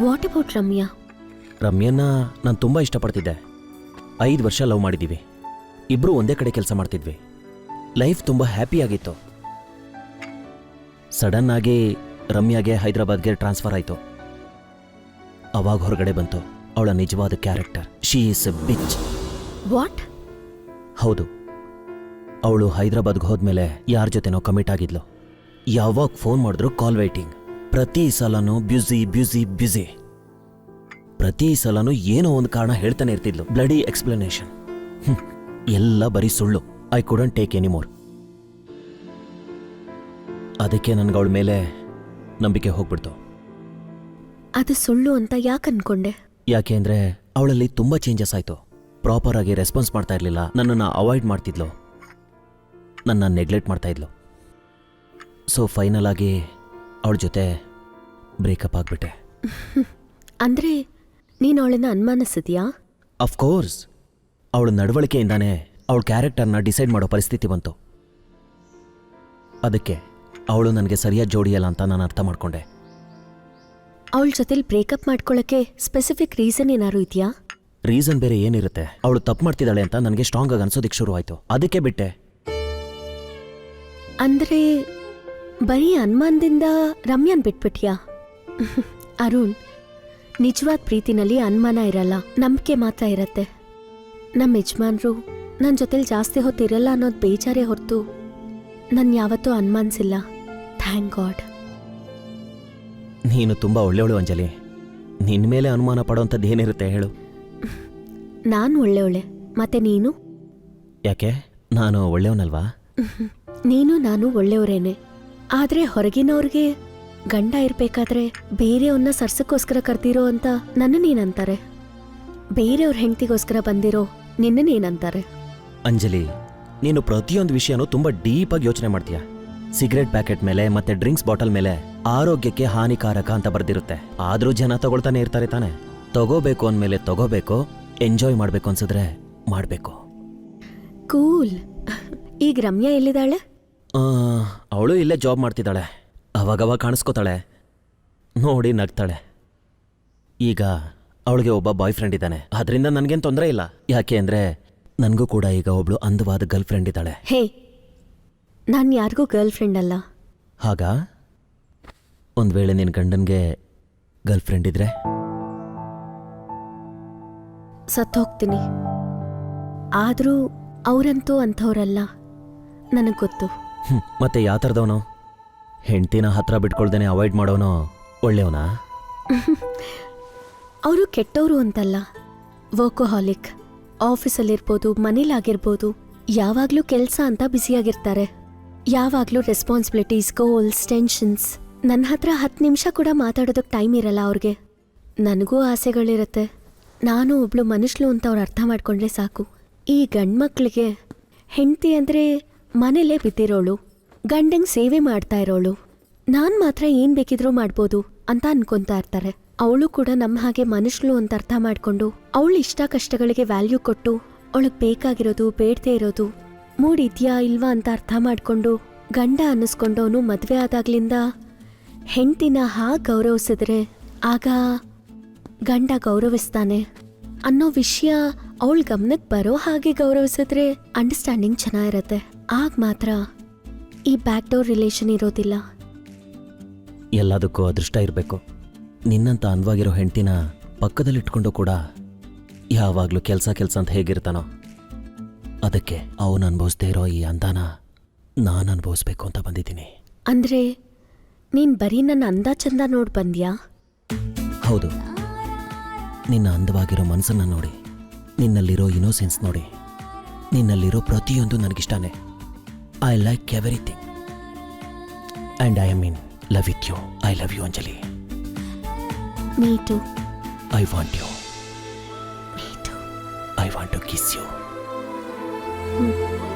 What about Ramya ರಮ್ಯನ್ನ ನಾನು ತುಂಬ ಇಷ್ಟಪಡ್ತಿದ್ದೆ. ಐದು ವರ್ಷ ಲವ್ ಮಾಡಿದ್ದೀವಿ ಇಬ್ಬರು ಒಂದೇ ಕಡೆ ಕೆಲಸ ಮಾಡ್ತಿದ್ವಿ. ಲೈಫ್ ತುಂಬ ಹ್ಯಾಪಿಯಾಗಿತ್ತು ಸಡನ್ ಆಗಿ ರಮ್ಯಾಗೆ ಹೈದರಾಬಾದ್ಗೆ ಟ್ರಾನ್ಸ್ಫರ್ ಆಯಿತು. ಅವಾಗ ಹೊರಗಡೆ ಬಂತು. ಅವಳ ನಿಜವಾದ character she is a bitch what ಹೌದು. ಅವಳು ಹೈದರಾಬಾದ್ಗೆ ಹೋದ್ಮೇಲೆ ಯಾರ ಜೊತೆನೋ ಕಮಿಟ್ ಆಗಿದ್ಲು. ಯಾವಾಗ ಫೋನ್ ಮಾಡಿದ್ರು ಕಾಲ್ ವೈಟಿಂಗ್ ಪ್ರತಿ ಸಲನೂ ಬ್ಯುಸಿ ಬ್ಯುಸಿ ಬ್ಯುಸಿ. ಪ್ರತಿ ಸಲನೂ ಏನೋ ಒಂದು ಕಾರಣ ಹೇಳ್ತಾನೆ ಇರ್ತಿದ್ಲು. Bloody explanation. ಎಲ್ಲ ಬರೀ ಸುಳ್ಳು. I couldn't take any more ಅದಕ್ಕೆ ನನ್ಗೆ ಅವಳ ಮೇಲೆ ನಂಬಿಕೆ ಹೋಗ್ಬಿಡ್ತು. ಅದು ಸುಳ್ಳು ಅಂತ ಯಾಕೆ ಅನ್ಕೊಂಡೆ? ಯಾಕೆ ಅಂದ್ರೆ ಅವಳಲ್ಲಿ ತುಂಬಾ ಚೇಂಜಸ್ ಆಯ್ತು. ಪ್ರಾಪರ್ ಆಗಿ ರೆಸ್ಪಾನ್ಸ್ ಮಾಡ್ತಾ ಇರಲಿಲ್ಲ. ನನ್ನನ್ನು ಅವಾಯ್ಡ್ ಮಾಡ್ತಿದ್ಲು. ನನ್ನ ನೆಗ್ಲೆಕ್ಟ್ ಮಾಡ್ತಾ ಇದ್ಲು. ಸೊ ಫೈನಲ್ ಆಗಿ ಅವಳ ಜೊತೆ ಬ್ರೇಕಪ್ ಆಗ್ಬಿಟ್ಟೆ. ಅಂದ್ರೆ ನೀನು ಅವಳನ್ನ ಅನುಮಾನಿಸಿದ್ಯಾ ಅಫ್ಕೋರ್ಸ್ ಅವಳ ನಡವಳಿಕೆಯಿಂದಾನೇ ಅವಳ ಕ್ಯಾರೆಕ್ಟರ್ನ ಡಿಸೈಡ್ ಮಾಡೋ ಪರಿಸ್ಥಿತಿ ಬಂತು. ಅದಕ್ಕೆ ಅವಳು ನನಗೆ ಸರಿಯಾದ ಜೋಡಿಯಲ್ಲ ಅಂತ ನಾನು ಅರ್ಥ ಮಾಡ್ಕೊಂಡೆ. ಅವಳ ಜೊತೆಲಿ ಬ್ರೇಕಪ್ ಮಾಡ್ಕೊಳ್ಳೋಕ್ಕೆ ಸ್ಪೆಸಿಫಿಕ್ ರೀಸನ್ ಏನಾದ್ರು ಇದೆಯಾ? ರೀಸನ್ ಬೇರೆ ಏನಿರುತ್ತೆ? ಅವಳು ತಪ್ಪು ಮಾಡ್ತಿದ್ದಾಳೆ ಅಂತ ನನಗೆ ಸ್ಟ್ರಾಂಗ್ ಆಗಿ ಅನ್ಸೋದಕ್ಕೆ ಶುರು ಆಯ್ತು ಅದಕ್ಕೆ ಬಿಟ್ಟೆ. ಅಂದ್ರೆ ಬರೀ ಅನುಮಾನದಿಂದ ರಮ್ಯಾನ್ ಬಿಟ್ಬಿಟ್ಯಾ? ಅರುಣ್ ನಿಜವಾದ ಪ್ರೀತಿನಲ್ಲಿ ಅನುಮಾನ ಇರಲ್ಲ ನಂಬಿಕೆ ಮಾತ್ರ ಇರತ್ತೆ. ನಮ್ಮ ಯಜಮಾನ್ರು ನನ್ನ ಜೊತೆಲಿ ಜಾಸ್ತಿ ಹೊತ್ತು ಇರಲ್ಲ ಅನ್ನೋದು ಬೇಜಾರೇ ಹೊರತು ನಾನು ಯಾವತ್ತೂ ಅನುಮಾನಿಸಿಲ್ಲ ಥ್ಯಾಂಕ್ ಗಾಡ್. ನೀನು ತುಂಬಾ ಒಳ್ಳೆಯವಳು ಅಂಜಲಿ. ನಿನ್ನ ಮೇಲೆ ಅನುಮಾನ ಪಡೋಂಥದ್ದು ಏನಿರುತ್ತೆ ಹೇಳು. ನಾನು ಒಳ್ಳೆಯವಳೆ ಮತ್ತೆ ನೀನು? ಯಾಕೆ? ನಾನು ಒಳ್ಳೆಯವನಲ್ವಾ ನೀನು ನಾನು ಒಳ್ಳೆಯವರೇನೆ ಆದ್ರೆ ಹೊರಗಿನವ್ರಿಗೆ ಗಂಡ ಇರ್ಬೇಕಾದ್ರೆ ಬೇರೆಯವ್ರನ್ನ ಸರ್ಸಕ್ಕೋಸ್ಕರ ಕರ್ದಿರೋ ಅಂತ ನನ್ನ ನೀನಂತಾರೆ ಬೇರೆಯವ್ರ ಹೆಂಡತಿಗೋಸ್ಕರ ಬಂದಿರೋ ನಿನ್ನ ನೀನಂತಾರೆ ಅಂಜಲಿ ನೀನು ಪ್ರತಿಯೊಂದು ವಿಷಯನೂ ತುಂಬಾ ಡೀಪಾಗಿ ಯೋಚನೆ ಮಾಡ್ತೀಯ? ಸಿಗರೆಟ್ ಪ್ಯಾಕೆಟ್ ಮೇಲೆ ಮತ್ತೆ ಡ್ರಿಂಕ್ಸ್ ಬಾಟಲ್ ಮೇಲೆ ಆರೋಗ್ಯಕ್ಕೆ ಹಾನಿಕಾರಕ ಅಂತ ಬರ್ದಿರುತ್ತೆ. ಆದ್ರೂ ಜನ ತಗೊಳ್ತಾನೆ ಇರ್ತಾರೆ ತಾನೆ. ತಗೋಬೇಕು ಅಂದ್ಮೇಲೆ ತಗೋಬೇಕು ಎಂಜಾಯ್ ಮಾಡ್ಬೇಕು ಅನ್ಸಿದ್ರೆ ಮಾಡ್ಬೇಕು. ಕೂಲ್. ಈಗ ರಮ್ಯಾ ಎಲ್ಲಿದ್ದಾಳೆ? ಅವಳು ಇಲ್ಲೇ ಜಾಬ್ ಮಾಡ್ತಿದ್ದಾಳೆ. ಅವಾಗವಾಗ ಕಾಣಿಸ್ಕೋತಾಳೆ. ನೋಡಿ ನಗ್ತಾಳೆ. ಈಗ ಅವಳಿಗೆ ಒಬ್ಬ ಬಾಯ್ ಫ್ರೆಂಡ್ ಇದ್ದಾನೆ. ಅದರಿಂದ ನನಗೇನು ತೊಂದರೆ ಇಲ್ಲ. ಯಾಕೆ ಅಂದರೆ ನನಗೂ ಕೂಡ ಈಗ ಒಬ್ಳು ಅಂದವಾದ ಗರ್ಲ್ ಫ್ರೆಂಡ್ ಇದ್ದಾಳೆ. ಹೇ ನಾನು ಯಾರಿಗೂ ಗರ್ಲ್ ಫ್ರೆಂಡ್ ಅಲ್ಲ. ಹಾಗ? ಒಂದು ವೇಳೆ ನಿನ್ನ ಗಂಡನಿಗೆ ಗರ್ಲ್ ಫ್ರೆಂಡ್ ಇದ್ರೆ ಸತ್ತೋಗ್ತೀನಿ ಆದರೂ ಅವರಂತೂ ಅಂಥವ್ರಲ್ಲ. ನನಗೆ ಗೊತ್ತು. ಮತ್ತೆ ಯಾವ ಥರದವನು? ಹೆಂಡ್ತಿನ ಹತ್ರ ಬಿಟ್ಕೊಳ್ದೇನೆ ಅವಾಯ್ಡ್ ಮಾಡೋನು ಒಳ್ಳೆಯವನಾ? ಅವರು ಕೆಟ್ಟವರು ಅಂತಲ್ಲ. ವರ್ಕೋಹಾಲಿಕ್. ಆಫೀಸಲ್ಲಿರ್ಬೋದು, ಮನೇಲಾಗಿರ್ಬೋದು, ಯಾವಾಗಲೂ ಕೆಲಸ ಅಂತ ಬ್ಯುಸಿಯಾಗಿರ್ತಾರೆ. ಯಾವಾಗಲೂ ರೆಸ್ಪಾನ್ಸಿಬಿಲಿಟೀಸ್ ಗೋಲ್ಸ್ ಟೆನ್ಷನ್ಸ್ ನನ್ನ ಹತ್ರ ಹತ್ತು ನಿಮಿಷ ಕೂಡ ಮಾತಾಡೋದಕ್ಕೆ ಟೈಮ್ ಇರಲ್ಲ ಅವ್ರಿಗೆ. ನನಗೂ ಆಸೆಗಳಿರುತ್ತೆ. ನಾನು ಒಬ್ಳು ಮನುಷ್ಯಳು ಅಂತ ಅವ್ರು ಅರ್ಥ ಮಾಡ್ಕೊಂಡ್ರೆ ಸಾಕು. ಈ ಗಂಡ್ಮಕ್ಳಿಗೆ ಹೆಂಡತಿ ಅಂದರೆ ಮನೇಲೇ ಬಿದ್ದಿರೋಳು. ಗಂಡಂಗೆ ಸೇವೆ ಮಾಡ್ತಾ ಇರೋಳು. ನಾನು ಮಾತ್ರ ಏನು ಬೇಕಿದ್ರೂ ಮಾಡ್ಬೋದು ಅಂತ ಅನ್ಕೊಂತಾ ಇರ್ತಾರೆ. ಅವಳು ಕೂಡ ನಮ್ಮ ಹಾಗೆ ಮನುಷ್ಯಳು ಅಂತ ಅರ್ಥ ಮಾಡ್ಕೊಂಡು ಅವಳು ಇಷ್ಟ ಕಷ್ಟಗಳಿಗೆ ವ್ಯಾಲ್ಯೂ ಕೊಟ್ಟು ಅವಳಿಗೆ ಬೇಕಾಗಿರೋದು, ಬೇಡ್ದೇ ಇರೋದು ಮೂಡಿದ್ಯಾ ಇಲ್ವಾ ಅಂತ ಅರ್ಥ ಮಾಡ್ಕೊಂಡು ಗಂಡ ಅನ್ನಿಸ್ಕೊಂಡವನು ಮದುವೆ ಆದಾಗ್ಲಿಂದ ಹೆಂಡತಿನ ಹಾಗೆ ಗೌರವಿಸಿದ್ರೆ ಆಗ ಗಂಡ ಗೌರವಿಸ್ತಾನೆ. ಅನ್ನೋ ವಿಷಯ ಅವಳ ಗಮನಕ್ಕೆ ಬರೋ ಹಾಗೆ ಗೌರವಿಸಿದ್ರೆ ಅಂಡರ್ಸ್ಟ್ಯಾಂಡಿಂಗ್ ಚೆನ್ನಾಗಿರತ್ತೆ. ಆಗ ಮಾತ್ರ ಈ ಬ್ಯಾಕ್ ಡೋರ್ ರಿಲೇಷನ್ ಇರೋದಿಲ್ಲ. ಎಲ್ಲದಕ್ಕೂ ಅದೃಷ್ಟ ಇರಬೇಕು. ನಿನ್ನಂತ ಅನ್ವಾಗಿರೋ ಹೆಂಡತಿನ ಪಕ್ಕದಲ್ಲಿಟ್ಕೊಂಡು ಕೂಡ ಯಾವಾಗಲೂ ಕೆಲಸ ಕೆಲಸ ಅಂತ ಹೇಗಿರ್ತಾನೋ ಅದಕ್ಕೆ ಅವನು ಅನುಭವಿಸ್ದೇ ಇರೋ ಈ ಅಂದಾನ ನಾನು ಅನುಭವಿಸ್ಬೇಕು ಅಂತ ಬಂದಿದ್ದೀನಿ. ಅಂದ್ರೆ ನೀನ್ ಬರೀ ನನ್ನ ಅಂದ ಚಂದ ನೋಡಿ ಬಂದ್ಯಾ? ಹೌದು. ನಿನ್ನ ಅಂದವಾಗಿರೋ ಮನಸ್ಸನ್ನ ನೋಡಿ ನಿನ್ನಲ್ಲಿರೋ ಇನೋಸೆನ್ಸ್ ನೋಡಿ ನಿನ್ನಲ್ಲಿರೋ ಪ್ರತಿಯೊಂದು ನನಗಿಷ್ಟಾನೆ. I like everything. And I am in love with you. I love you, Anjali. Me too. I want you. Me too. I want to kiss you. Hmm.